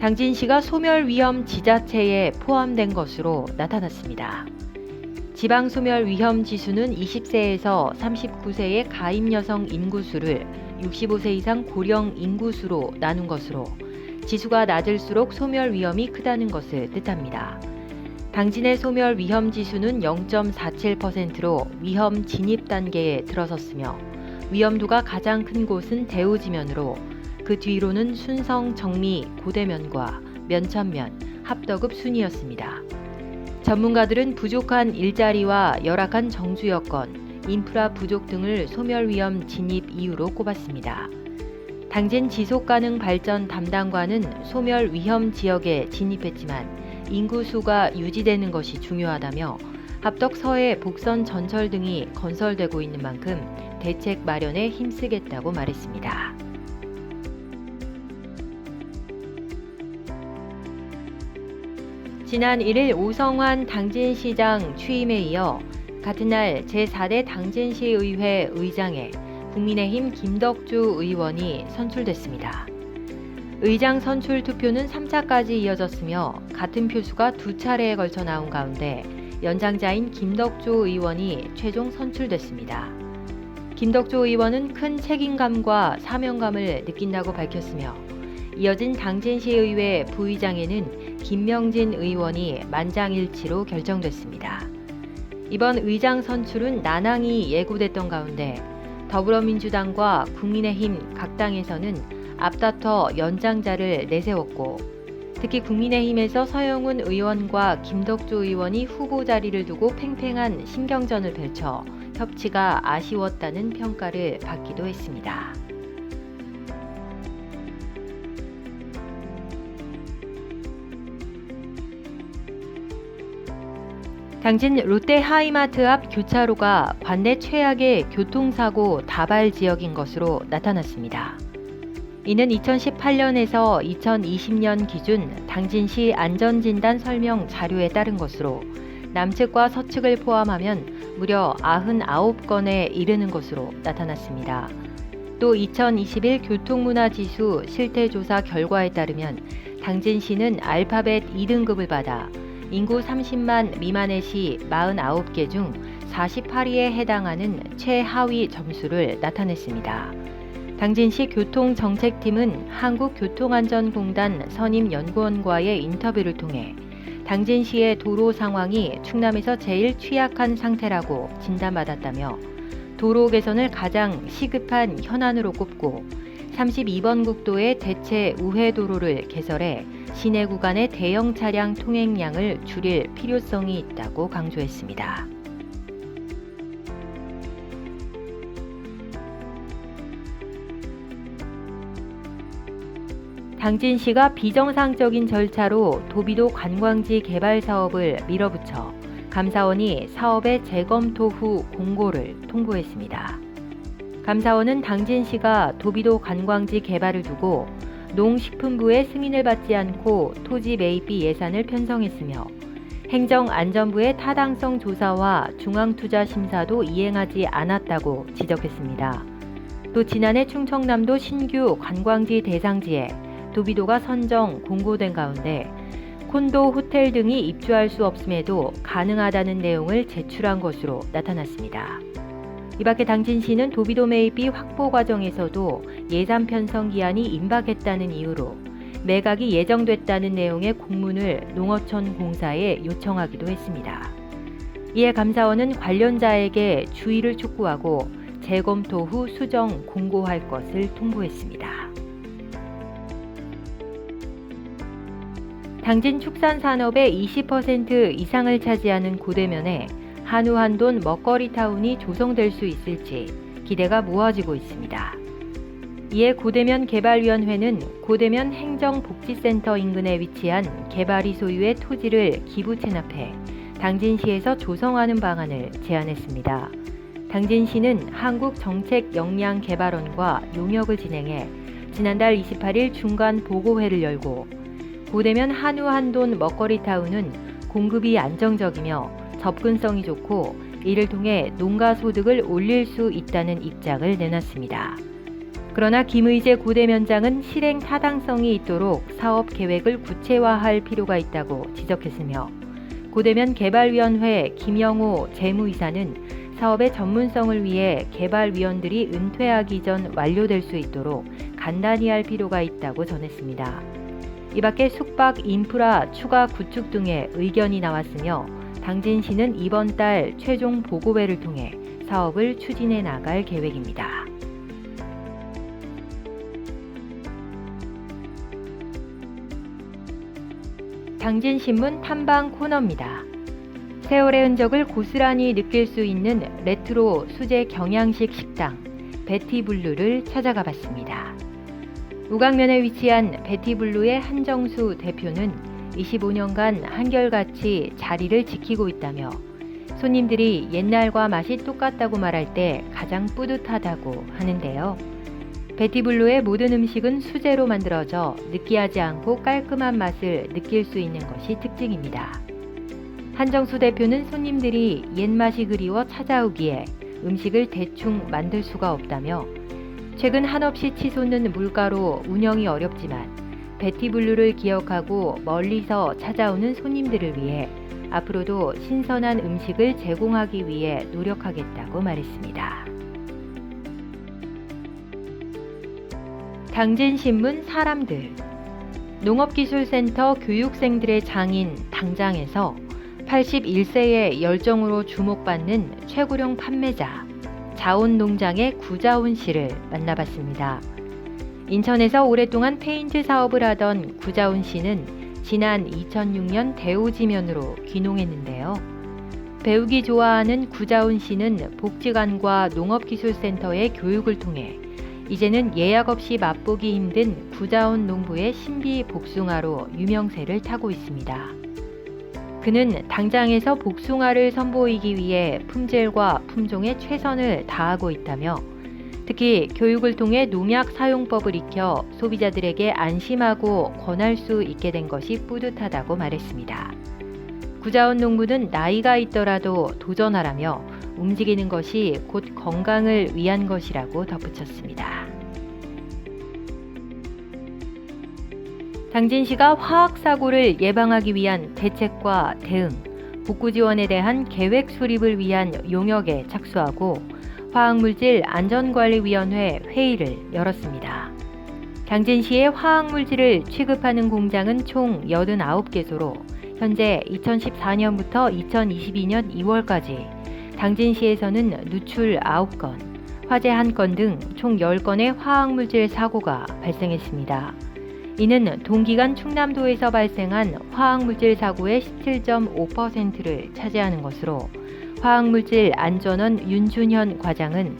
당진시가 소멸 위험 지자체에 포함된 것으로 나타났습니다. 지방 소멸 위험 지수는 20세에서 39세의 가임 여성 인구수를 65세 이상 고령 인구수로 나눈 것으로 지수가 낮을수록 소멸 위험이 크다는 것을 뜻합니다. 당진의 소멸 위험 지수는 0.47%로 위험 진입 단계에 들어섰으며 위험도가 가장 큰 곳은 대우지면으로 그 뒤로는 순성, 정미, 고대면과 면천면, 합덕읍 순이었습니다. 전문가들은 부족한 일자리와 열악한 정주 여건, 인프라 부족 등을 소멸 위험 진입 이유로 꼽았습니다. 당진 지속 가능 발전 담당관은 소멸 위험 지역에 진입했지만 인구 수가 유지되는 것이 중요하다며 합덕 서해 복선 전철 등이 건설되고 있는 만큼 대책 마련에 힘쓰겠다고 말했습니다. 지난 1일 오성환 당진시장 취임에 이어 같은 날 제4대 당진시의회 의장에 국민의힘 김덕주 의원이 선출됐습니다. 의장 선출 투표는 3차까지 이어졌으며 같은 표수가 두 차례에 걸쳐 나온 가운데 연장자인 김덕주 의원이 최종 선출됐습니다. 김덕주 의원은 큰 책임감과 사명감을 느낀다고 밝혔으며 이어진 당진시의회 부의장에는 김명진 의원이 만장일치로 결정됐습니다. 이번 의장 선출은 난항이 예고됐던 가운데 더불어민주당과 국민의힘 각 당에서는 앞다퉈 연장자를 내세웠고 특히 국민의힘에서 서영훈 의원과 김덕주 의원이 후보 자리를 두고 팽팽한 신경전을 펼쳐 협치가 아쉬웠다는 평가를 받기도 했습니다. 당진 롯데 하이마트 앞 교차로가 관내 최악의 교통사고 다발 지역인 것으로 나타났습니다. 이는 2018년에서 2020년 기준 당진시 안전진단 설명 자료에 따른 것으로 남측과 서측을 포함하면 무려 99건에 이르는 것으로 나타났습니다. 또 2021 교통문화지수 실태조사 결과에 따르면 당진시는 알파벳 2등급을 받아 인구 30만 미만의 시 49개 중 48위에 해당하는 최하위 점수를 나타냈습니다. 당진시 교통정책팀은 한국교통안전공단 선임연구원과의 인터뷰를 통해 당진시의 도로 상황이 충남에서 제일 취약한 상태라고 진단받았다며 도로 개선을 가장 시급한 현안으로 꼽고 32번 국도의 대체 우회 도로를 개설해 시내 구간의 대형 차량 통행량을 줄일 필요성이 있다고 강조했습니다. 당진시가 비정상적인 절차로 도비도 관광지 개발 사업을 밀어붙여 감사원이 사업의 재검토 후 공고를 통보했습니다. 감사원은 당진시가 도비도 관광지 개발을 두고 농식품부의 승인을 받지 않고 토지 매입비 예산을 편성했으며 행정안전부의 타당성 조사와 중앙투자심사도 이행하지 않았다고 지적했습니다. 또 지난해 충청남도 신규 관광지 대상지에 도비도가 선정 공고된 가운데 콘도 호텔 등이 입주할 수 없음에도 가능하다는 내용을 제출한 것으로 나타났습니다. 이밖에 당진 시는 도비도 매입비 확보 과정에서도 예산 편성 기한이 임박했다는 이유로 매각이 예정됐다는 내용의 공문을 농어촌 공사에 요청하기도 했습니다. 이에 감사원은 관련자에게 주의를 촉구하고 재검토 후 수정 공고할 것을 통보했습니다. 당진 축산 산업의 20% 이상을 차지하는 고대면에 한우 한돈 먹거리 타운이 조성될 수 있을지 기대가 모아지고 있습니다. 이에 고대면 개발위원회는 고대면 행정복지센터 인근에 위치한 개발이 소유의 토지를 기부 체납해 당진시에서 조성하는 방안을 제안했습니다. 당진시는 한국정책역량개발원과 용역을 진행해 지난달 28일 중간 보고회를 열고 고대면 한우 한돈 먹거리 타운은 공급이 안정적이며 접근성이 좋고 이를 통해 농가 소득을 올릴 수 있다는 입장을 내놨습니다. 그러나 김의재 고대면장은 실행 타당성이 있도록 사업 계획을 구체화할 필요가 있다고 지적했으며 고대면 개발위원회 김영호 재무이사는 사업의 전문성을 위해 개발위원들이 은퇴하기 전 완료될 수 있도록 간단히 할 필요가 있다고 전했습니다. 이 밖에 숙박 인프라 추가 구축 등의 의견이 나왔으며 당진시는 이번 달 최종 보고회를 통해 사업을 추진해 나갈 계획입니다. 당진신문 탐방 코너입니다. 세월의 흔적을 고스란히 느낄 수 있는 레트로 수제 경양식 식당 베티블루를 찾아가 봤습니다. 우강면에 위치한 베티블루의 한정수 대표는 25년간 한결같이 자리를 지키고 있다며 손님들이 옛날과 맛이 똑같다고 말할 때 가장 뿌듯하다고 하는데요. 베티블루의 모든 음식은 수제로 만들어져 느끼하지 않고 깔끔한 맛을 느낄 수 있는 것이 특징입니다. 한정수 대표는 손님들이 옛맛이 그리워 찾아오기에 음식을 대충 만들 수가 없다며 최근 한없이 치솟는 물가로 운영이 어렵지만 베티블루를 기억하고 멀리서 찾아오는 손님들을 위해 앞으로도 신선한 음식을 제공하기 위해 노력하겠다고 말했습니다. 당진신문 사람들 농업기술센터 교육생들의 장인 당장에서 81세의 열정으로 주목받는 최고령 판매자 자온농장의 구자온 씨를 만나봤습니다. 인천에서 오랫동안 페인트 사업을 하던 구자온 씨는 지난 2006년 대우지면으로 귀농했는데요. 배우기 좋아하는 구자온 씨는 복지관과 농업기술센터의 교육을 통해 이제는 예약 없이 맛보기 힘든 구자온 농부의 신비 복숭아로 유명세를 타고 있습니다. 그는 당장에서 복숭아를 선보이기 위해 품질과 품종에 최선을 다하고 있다며 특히 교육을 통해 농약 사용법을 익혀 소비자들에게 안심하고 권할 수 있게 된 것이 뿌듯하다고 말했습니다. 구자원 농부는 나이가 있더라도 도전하라며 움직이는 것이 곧 건강을 위한 것이라고 덧붙였습니다. 당진 시가 화학 사고를 예방하기 위한 대책과 대응, 복구 지원에 대한 계획 수립을 위한 용역에 착수하고 화학물질 안전관리위원회 회의를 열었습니다. 당진시의 화학물질을 취급하는 공장은 총 89개소로 현재 2014년부터 2022년 2월까지 당진시에서는 누출 9건, 화재 1건 등 총 10건의 화학물질 사고가 발생했습니다. 이는 동기간 충남도에서 발생한 화학물질 사고의 17.5%를 차지하는 것으로 화학물질 안전원 윤준현 과장은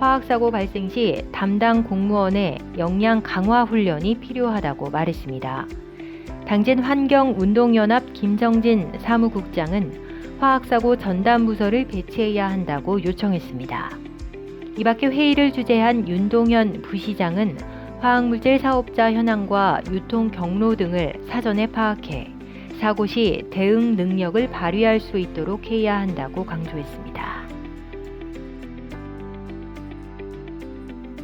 화학사고 발생 시 담당 공무원의 역량 강화 훈련이 필요하다고 말했습니다. 당진 환경운동연합 김정진 사무국장은 화학사고 전담부서를 배치해야 한다고 요청했습니다. 이 밖에 회의를 주재한 윤동현 부시장은 화학물질 사업자 현황과 유통 경로 등을 사전에 파악해 사고 시 대응 능력을 발휘할 수 있도록 해야 한다고 강조했습니다.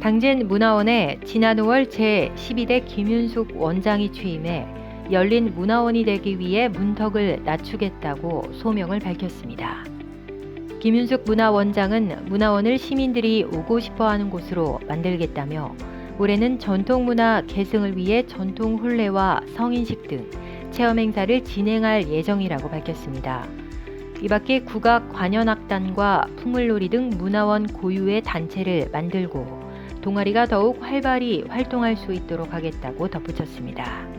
당진 문화원에 지난 5월 제12대 김윤숙 원장이 취임해 열린 문화원이 되기 위해 문턱을 낮추겠다고 소명을 밝혔습니다. 김윤숙 문화원장은 문화원을 시민들이 오고 싶어 하는 곳으로 만들겠다며 올해는 전통문화 계승을 위해 전통 혼례와 성인식 등 체험 행사를 진행할 예정이라고 밝혔습니다. 이 밖에 국악 관현악단과 풍물놀이 등 문화원 고유의 단체를 만들고 동아리가 더욱 활발히 활동할 수 있도록 하겠다고 덧붙였습니다.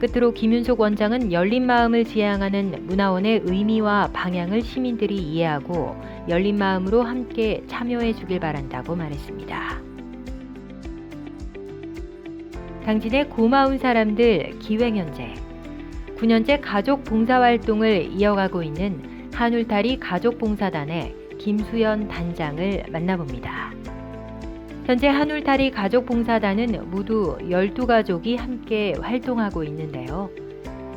끝으로 김윤석 원장은 열린 마음을 지향하는 문화원의 의미와 방향을 시민들이 이해하고 열린 마음으로 함께 참여해 주길 바란다고 말했습니다. 당진의 고마운 사람들 기획연재 9년째 가족 봉사활동을 이어가고 있는 한울타리 가족봉사단의 김수연 단장을 만나봅니다. 현재 한울타리 가족봉사단은 모두 12가족이 함께 활동하고 있는데요.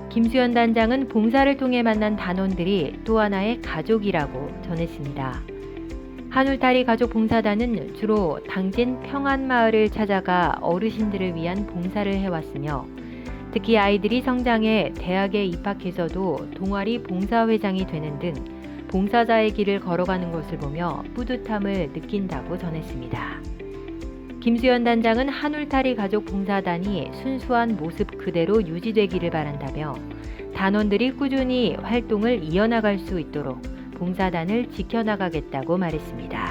김수연 단장은 봉사를 통해 만난 단원들이 또 하나의 가족이라고 전했습니다. 한울타리 가족 봉사단은 주로 당진 평안마을을 찾아가 어르신들을 위한 봉사를 해왔으며 특히 아이들이 성장해 대학에 입학해서도 동아리 봉사회장이 되는 등 봉사자의 길을 걸어가는 것을 보며 뿌듯함을 느낀다고 전했습니다. 김수연 단장은 한울타리 가족 봉사단이 순수한 모습 그대로 유지되기를 바란다며 단원들이 꾸준히 활동을 이어나갈 수 있도록 봉사단을 지켜나가겠다고 말했습니다.